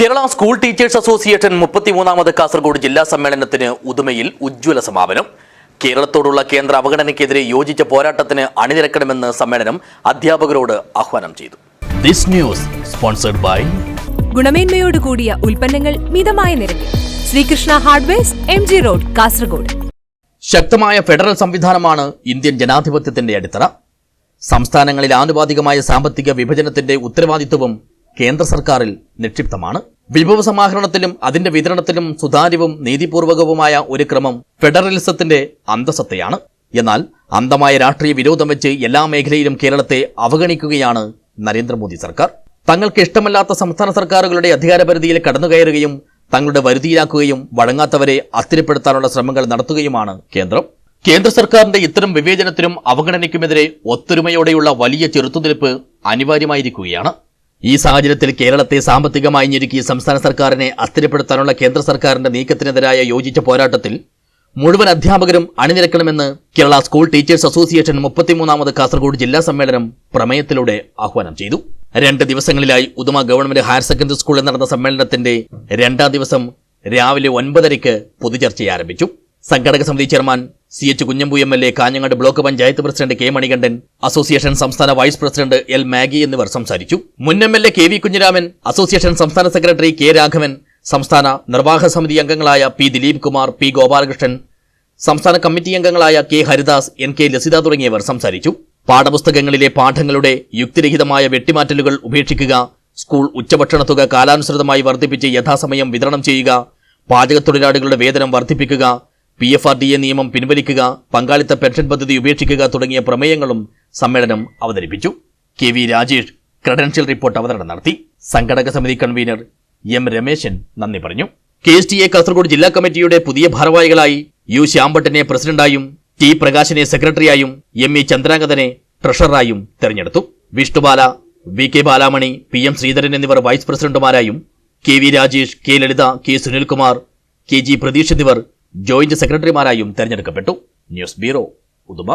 Kerala school teachers association മുപ്പത്തിമൂന്നാമത് കാസർഗോഡ് ജില്ലാ സമ്മേളനത്തിന് ഉദുമയിൽ ഉജ്ജ്വല സമാപനം. കേരളത്തോടുള്ള കേന്ദ്ര അവഗണനയ്ക്കെതിരെ യോജിച്ച പോരാട്ടത്തിന് അണിനിരക്കണമെന്ന് സമ്മേളനം അധ്യാപകരോട് ആഹ്വാനം ചെയ്തു. ദിസ് ന്യൂസ് സ്പോൺസർഡ് ബൈ ഗുണമേന്മയോട് കൂടിയ ഉൽപ്പന്നങ്ങൾ മിതമായ നിരക്കിൽ. Sreekrishna hardwares M G road Kasaragod. ശക്തമായ ഫെഡറൽ സംവിധാനമാണ് ഇന്ത്യൻ ജനാധിപത്യത്തിന്റെ അടിത്തറ. സംസ്ഥാനങ്ങളിൽ ആനുപാതികമായ സാമ്പത്തിക വിഭജനത്തിന്റെ ഉത്തരവാദിത്വവും കേന്ദ്ര സർക്കാരിൽ നിക്ഷിപ്തമാണ്. വിഭവ സമാഹരണത്തിലും അതിന്റെ വിതരണത്തിലും സുതാര്യവും നീതിപൂർവകവുമായ ഒരു ക്രമം ഫെഡറലിസത്തിന്റെ അന്തസത്തയാണ്. എന്നാൽ അന്തമായ രാഷ്ട്രീയ വിരോധം വെച്ച് എല്ലാ മേഖലയിലും കേരളത്തെ അവഗണിക്കുകയാണ് നരേന്ദ്രമോദി സർക്കാർ. തങ്ങൾക്ക് ഇഷ്ടമല്ലാത്ത സംസ്ഥാന സർക്കാരുകളുടെ അധികാരപരിധിയിൽ കടന്നുകയറുകയും തങ്ങളുടെ വരുതിയിലാക്കുകയും വഴങ്ങാത്തവരെ അസ്ഥിരപ്പെടുത്താനുള്ള ശ്രമങ്ങൾ നടത്തുകയുമാണ് കേന്ദ്രം. കേന്ദ്ര സർക്കാരിന്റെ ഇത്തരം വിവേചനത്തിനും അവഗണനയ്ക്കുമെതിരെ ഒത്തൊരുമയോടെയുള്ള വലിയ ചെറുത്തുനിൽപ്പ് അനിവാര്യമായിരിക്കുകയാണ്. ഈ സാഹചര്യത്തിൽ കേരളത്തെ സാമ്പത്തികമായി ഞെരുക്കി സംസ്ഥാന സർക്കാരിനെ അസ്ഥിരപ്പെടുത്താനുള്ള കേന്ദ്ര സർക്കാരിന്റെ നീക്കത്തിനെതിരായ യോജിച്ച പോരാട്ടത്തിൽ മുഴുവൻ അധ്യാപകരും അണിനിരക്കണമെന്ന് കേരള സ്കൂൾ ടീച്ചേഴ്സ് അസോസിയേഷൻ മുപ്പത്തിമൂന്നാമത് കാസർഗോഡ് ജില്ലാ സമ്മേളനം പ്രമേയത്തിലൂടെ ആഹ്വാനം ചെയ്തു. രണ്ട് ദിവസങ്ങളിലായി ഉദുമ ഗവൺമെന്റ് ഹയർ സെക്കൻഡറി സ്കൂളിൽ നടന്ന സമ്മേളനത്തിന്റെ രണ്ടാം ദിവസം രാവിലെ ഒൻപതരയ്ക്ക് പൊതുചർച്ച ആരംഭിച്ചു സംഘടക സമിതി chairman C H Kunhambu M L A Kanhangad block panchayat president K Manikandan association സംസ്ഥാന വൈസ് പ്രസിഡന്റ് എൽ മാഗി എന്നിവർ സംസാരിച്ചു. മുൻ M L A K V Kunhiraman association സംസ്ഥാന സെക്രട്ടറി കെ രാഘവൻ സംസ്ഥാന നിർവാഹക സമിതി അംഗങ്ങളായ പി ദിലീപ് കുമാർ പി ഗോപാലകൃഷ്ണൻ സംസ്ഥാന കമ്മിറ്റി അംഗങ്ങളായ K Haridas N K Lasitha തുടങ്ങിയവർ സംസാരിച്ചു. പാഠപുസ്തകങ്ങളിലെ പാഠങ്ങളുടെ യുക്തിരഹിതമായ വെട്ടിമാറ്റലുകൾ ഉപേക്ഷിക്കുക സ്കൂൾ ഉച്ചഭക്ഷണ തുക കാലാനുസൃതമായി വർദ്ധിപ്പിച്ച് യഥാസമയം വിതരണം ചെയ്യുക പാചകത്തൊഴിലാളികളുടെ വേതനം വർദ്ധിപ്പിക്കുക P F R D A നിയമം പിൻവലിക്കുക പങ്കാളിത്ത പെൻഷൻ പദ്ധതി ഉപേക്ഷിക്കുക തുടങ്ങിയ പ്രമേയങ്ങളും സമ്മേളനം അവതരിപ്പിച്ചു. K V Rajesh credential report അവതരണം നടത്തി. സംഘടക സമിതി കൺവീനർ എം രമേശൻ നന്ദി പറഞ്ഞു. K S T A Kasaragod ജില്ലാ കമ്മിറ്റിയുടെ പുതിയ ഭാരവാഹികളായി യു ശ്യാംഭട്ടനെ പ്രസിഡന്റായും ടി പ്രകാശിനെ സെക്രട്ടറിയായും എം ഇ ചന്ദ്രാംഗതനെ ട്രഷററായും തെരഞ്ഞെടുത്തു. Vishnubala V K Balamani P M Sreedharan എന്നിവർ vice പ്രസിഡന്റുമാരായും K V Rajesh K Lalitha K Sunilkumar K G Pratheesh എന്നിവർ ജോയിന്റ് സെക്രട്ടറിമാരായും തെരഞ്ഞെടുക്കപ്പെട്ടു. News bureau Uduma.